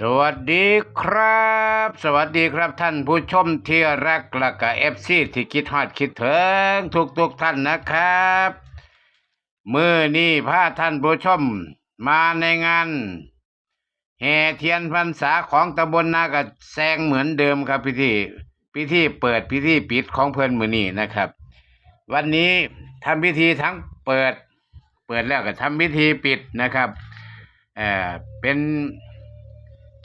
สวัสดีครับ สวัสดีครับท่านผู้ชมที่รักและก็เอฟซีที่คิดฮอดคิดถึงทุกทุกๆท่านนะครับมือนี้พาท่านผู้ชมมาในงานแห่เทียนพรรษาของตำบลนากระแซงเหมือนเดิมครับพิธีพิธีเปิดพิธีปิดของเพื่อนมือนี้นะครับ วันนี้ทำพิธีทั้งเปิด เปิดแล้วก็ทำพิธีปิดนะครับเอ่อเป็น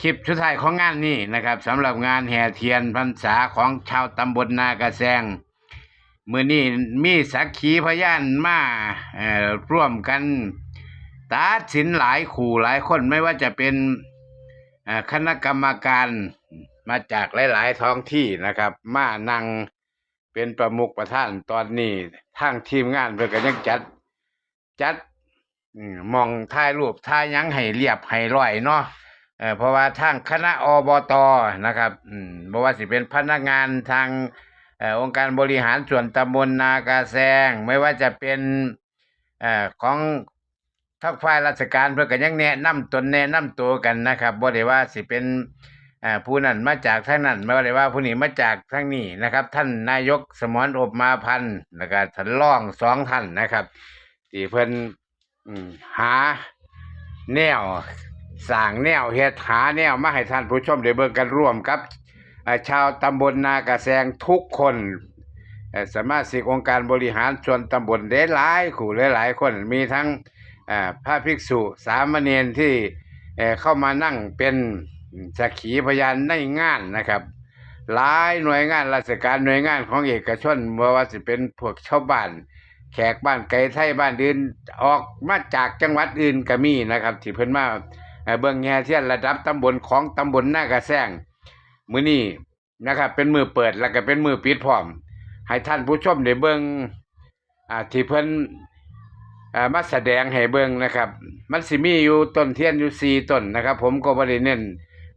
คลิปชุดท้ายของงานนี้นะครับสำหรับงานแห่เทียนพรรษาของชาวตำบลนากระแซงมือนี้มีสักขีพยานมาเอ่อร่วมกันตัดสินหลายขู่หลายคนไม่ว่าจะเป็นคณะกรรมการมาจากหลาย ๆ ท้องที่นะครับ มานั่งเป็นประมุขประท่านตอนนี้ทางทีมงานเพื่อก็ยังจัดจัดมองถ่ายรูปถ่ายยังให้เรียบให้ร้อยเนาะ เออเพราะว่าทางคณะอบตนะครับอืมบ่ว่าสิเป็นพนักงานทางเอ่อองค์การบริหารส่วนตำบลนากาแซงไม่ว่าจะเป็นเอ่อของทักฝ่ายราชการเพื่อก็ยังแนะนำตนแนะนำตัวกันนะครับบ่ได้ว่าสิเป็นเอ่อผู้นั้นมาจากทางนั้นไม่ว่าได้ว่าผู้นี้มาจากทางนี้นะครับ ท่านนายกสมรอบมาพันธ์แล้วก็ท่านรองสองท่านนะครับที่เพิ่นอืมหาแนว สร้างแนวเฮ็ดหาแนวมาให้ท่านผู้ชมได้เบิ่งกันร่วมกับชาวตำบลนากระแซงทุกคนสมาชิกองค์การบริหารส่วนตำบลได้หลายคู่หลายๆคนมีทั้งพระภิกษุสามเณรที่เข้ามานั่งเป็นสักขีพยานในงานนะครับ หลายหน่วยงานราชการหน่วยงานของเอกชนบ่ว่าสิเป็นพวกชาวบ้าน แขกบ้านไกลไทยบ้านอื่นออกมาจากจังหวัดอื่นก็มีนะครับ ที่เพิ่นมา เอ่อเบิ่งแห่เทียนระดับตำบลของตำบลหน้ากระแซงมื้อนี้นะครับเป็นมือเปิดแล้วก็เป็นมือปิดพร้อม ให้ท่านผู้ชมได้เบิ่งอ่าที่เพิ่นอ่ามาแสดงให้เบิ่งนะครับ มันสิมีอยู่ต้นเทียนอยู่สี่ต้นนะครับ ผมก็บ่ได้เน้น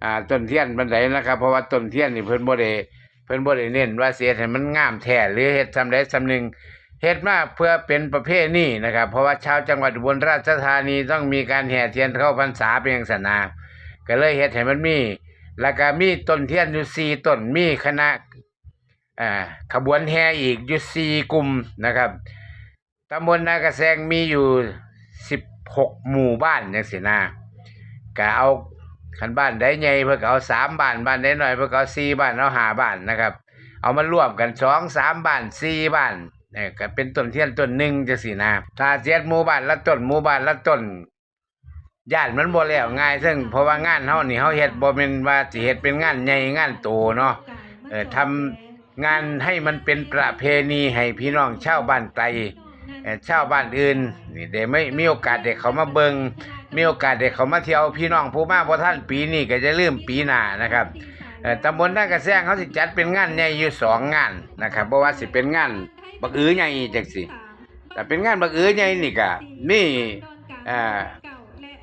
อ่าต้นเทียนบันไดนะครับ เพราะว่าต้นเทียนนี่เพิ่นบ่ได้เพิ่นบ่ได้เน้นว่าสิเฮ็ดให้มันงามแท้หรือเฮ็ดซำใดซำหนึ่ง เฮ็ดมาเพื่อเป็นประเภทนี้นะครับ เพราะว่าชาวจังหวัดอุบลราชธานีต้องมีการแห่เทียนเข้าพรรษาเป็นอย่างสนาก็เลยเฮ็ดให้มันมี แล้วก็มีต้นเทียนอยู่สี่ต้นมีคณะอ่าขบวนแห่อีกอยู่สี่กลุ่มนะครับตำบลนากระแซงมีอยู่สิบหกหมู่บ้านอย่างสินะก็เอาคันบ้านใดใหญ่เพื่อเอาสามบ้านบ้านใดน้อยเพื่อเอาสี่บ้านเอาห้าบ้านนะครับ เอามารวมกันสองสามบ้านสี่บ้าน เนี่ยก็เป็นต้นเทียนต้นหนึ่งจะสินะถ้าเสียดหมู่บ้านละต้นหมู่บ้านละต้นญาติมันบ่แล้วง่ายซึ่งเพราะว่างานเฮานี่เฮาเฮ็ดบ่แม่นว่าสิเฮ็ดเป็นงานใหญ่งานโตเนาะเออทำงานให้มันเป็นประเพณีให้พี่น้องชาวบ้านไกลเอ่อชาวบ้านอื่นนี่ได้ไม่มีโอกาสได้เขามาเบิงมีโอกาสได้เขามาเที่ยวพี่น้องผู้มาบ่ทันปีนี้ก็จะลืมปีหน้านะครับตำบลท่ากระแซงเขาสิจัดเป็นงานใหญ่อยู่สองงานนะครับเพราะว่าสิเป็นงาน บักอือใหญ่จังสิแต่เป็นงานบักอือใหญ่นี่ก็มีเอ่อ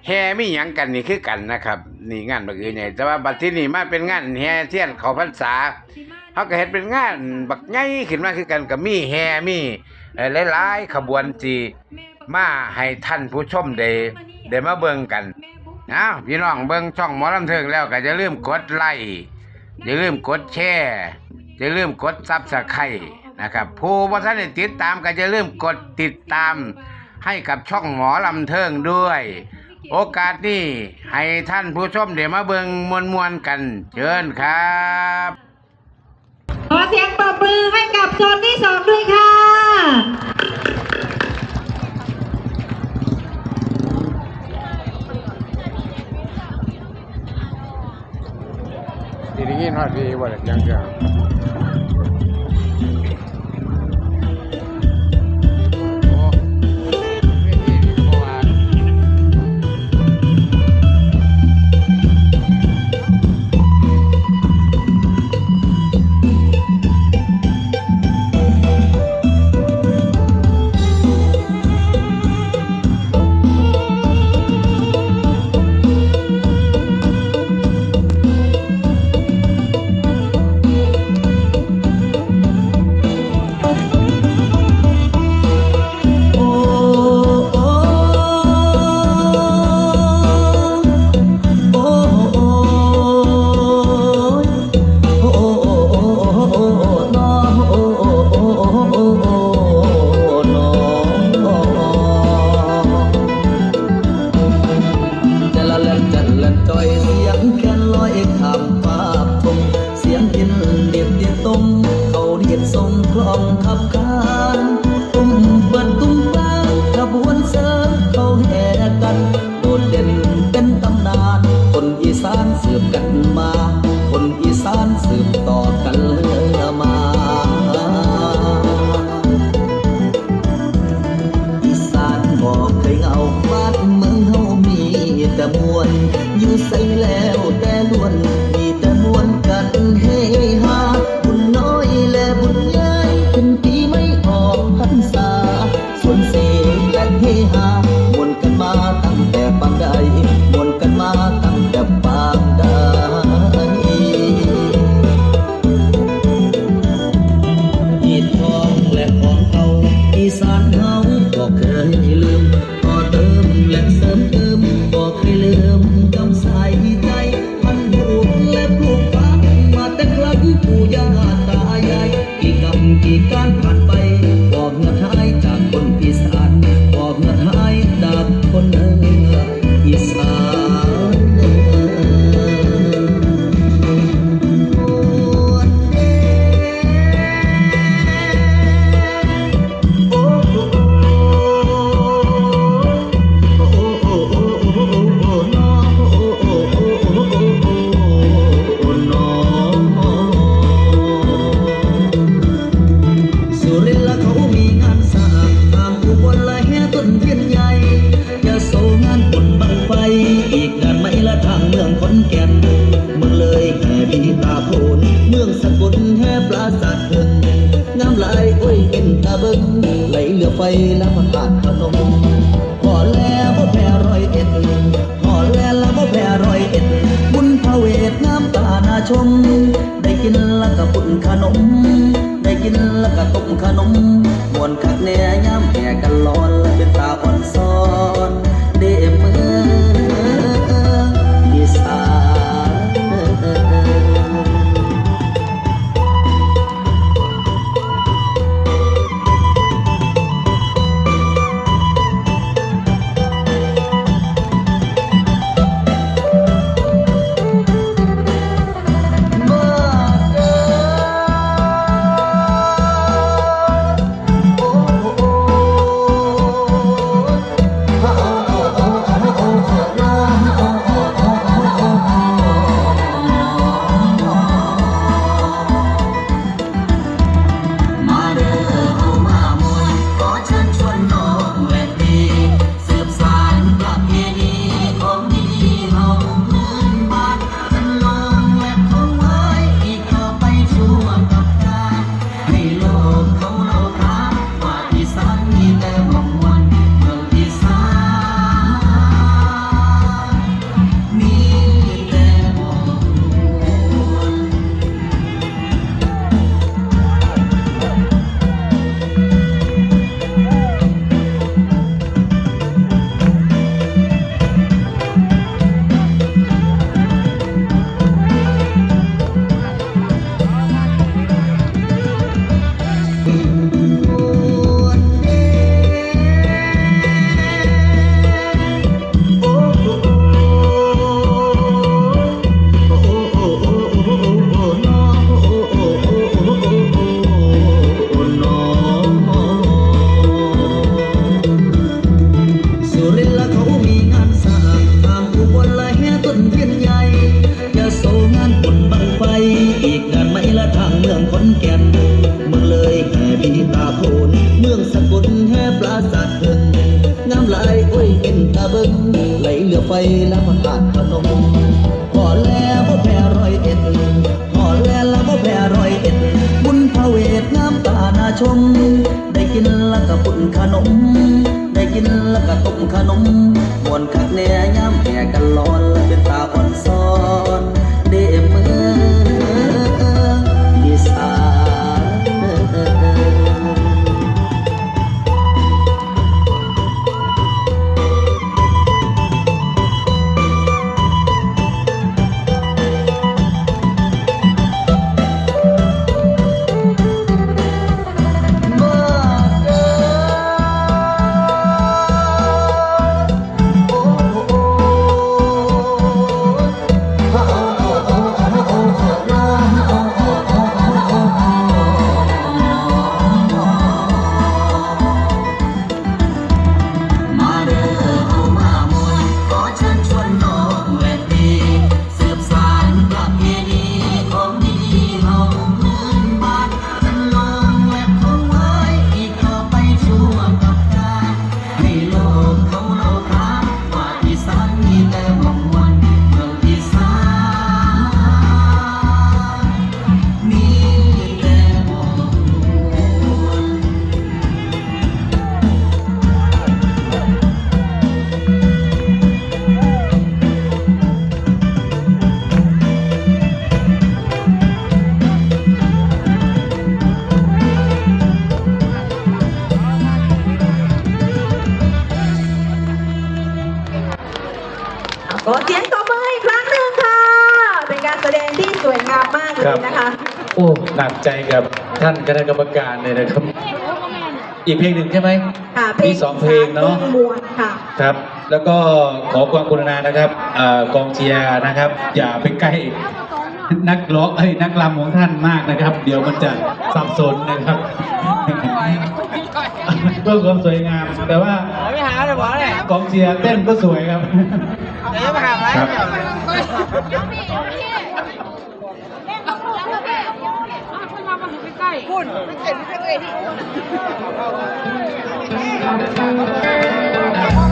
แห่มีหยังกันนี่คือกันนะครับ นี่งานบักอือใหญ่แต่ว่าบัดที่นี่มาเป็นงานแห่เทียนเขาพรรษาเขาก็เฮ็ดเป็นงานบักใหญ่ขึ้นมาคือกันก็มีแห่มีเอ่อหลายๆขบวนที่มาให้ท่านผู้ชมได้ได้มาเบิ่งกันอ้าวพี่น้องเบิ่งช่องหมอลำเทิงแล้วก็อย่าลืมกดไลค์อย่าลืมกดแชร์อย่าลืมกดซับสไครต์ นะครับผู้ว่าท่านได้ติดตามก็อย่าลืมกดติดตามให้กับช่องหมอลำเทิงด้วย โอกาสนี้ให้ท่านผู้ชมเดี๋ยวมาเบิงมวลมวลๆกันเชิญครับขอเสียงปรบมือให้กับโซนที่สองด้วยค่ะทีนี้นอดดีว่ ต้นเทียนใหญ่อย่าโศงานปุ่นบังไฟอีกงานไม่ละทางเมืองขอนแก่นมืองเลยแห่บีตาโพนเมืองสกุลแห่ปราสาทเงินงามหลายโอ้ยเป็นตาเบิ้งไหลเหลือไฟแล้วมันผ่านพนมขอแล้วบ่แพ้ร้อยเอ็ดขอแล้วแล้วบ่แพ้ร้อยเอ็ดบุญพระเวทงามตานาชม ได้กินละกับบุญขนม แล้วก็ต้มขนมมวนคักแน่ย้ำมแก่กันร้อนและเป็นตาอ่อนซ้อนเดมาจังจังครับนะคะ โอ้หนักใจกับท่านคณะกรรมการเลยนะครับ อีกเพลงหนึ่งใช่ไหมค่ะมีสองเพลงเนาะมวลค่ะครับ แล้วก็ขอความกรุณานะครับเอ่อกองเชียร์นะครับ อย่าไปใกล้นักร้องเอ้ยนักรำของท่านมากนะครับ เดี๋ยวมันจะสับสนนะครับเพื่อความสวยงาม แต่ว่าไม่หาเลยบอกเลยกองเชียร์เต้นก็สวยครับเดี๋ยวจะไปหาอะไร คุณไม่เจ็บไม่เจ็บที่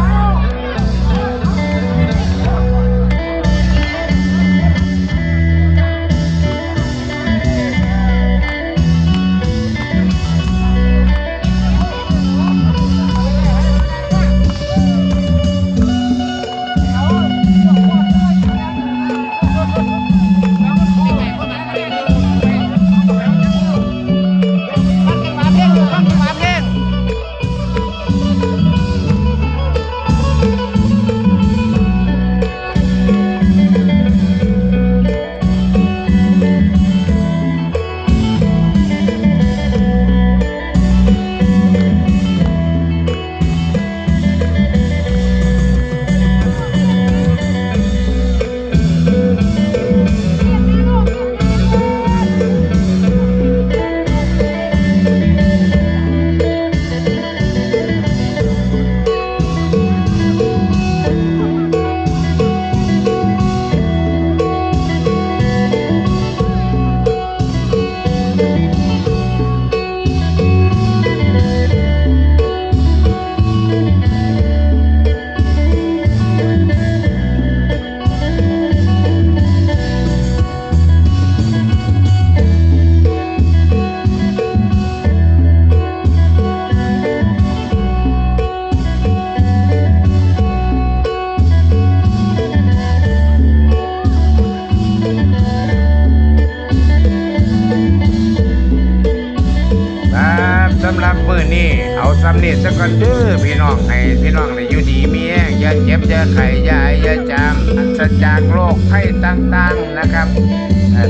คภัยต่างๆนะครับ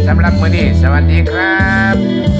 สำหรับมื้อนี้สวัสดีครับ